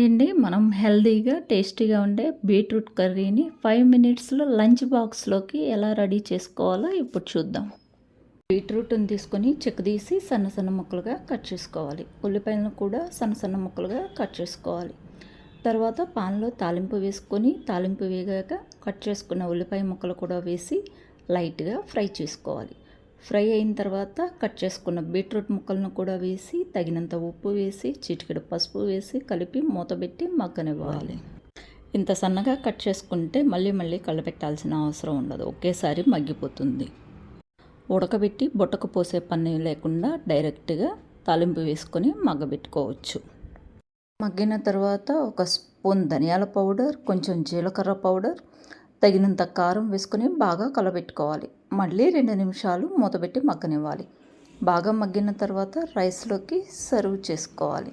అండి మనం హెల్తీగా టేస్టీగా ఉండే బీట్రూట్ కర్రీని ఫైవ్ మినిట్స్లో లంచ్ బాక్స్లోకి ఎలా రెడీ చేసుకోవాలో ఇప్పుడు చూద్దాం. బీట్రూట్ని తీసుకొని చెక్ తీసి సన్న సన్న ముక్కలుగా కట్ చేసుకోవాలి. ఉల్లిపాయలను కూడా సన్న సన్న ముక్కలుగా కట్ చేసుకోవాలి. తర్వాత పాన్లో తాలింపు వేసుకొని తాలింపు వేగాక కట్ చేసుకున్న ఉల్లిపాయ ముక్కలు కూడా వేసి లైట్గా ఫ్రై చేసుకోవాలి. ఫ్రై అయిన తర్వాత కట్ చేసుకున్న బీట్రూట్ ముక్కలను కూడా వేసి తగినంత ఉప్పు వేసి చిటికెడు పసుపు వేసి కలిపి మూతబెట్టి మగ్గనివ్వాలి. ఇంత సన్నగా కట్ చేసుకుంటే మళ్ళీ మళ్ళీ కలపెట్టాల్సిన అవసరం ఉండదు. ఒకేసారి మగ్గిపోతుంది. ఉడకబెట్టి బుట్టకు పోసే పని లేకుండా డైరెక్ట్గా తాలింపు వేసుకొని మగ్గబెట్టుకోవచ్చు. మగ్గిన తర్వాత ఒక స్పూన్ ధనియాల పౌడర్ కొంచెం జీలకర్ర పౌడర్ తగినంత కారం వేసుకొని బాగా కలబెట్టుకోవాలి. మళ్ళీ రెండు నిమిషాలు మూతబెట్టి మగ్గనివ్వాలి. బాగా మగ్గిన తర్వాత రైస్లోకి సర్వ్ చేసుకోవాలి.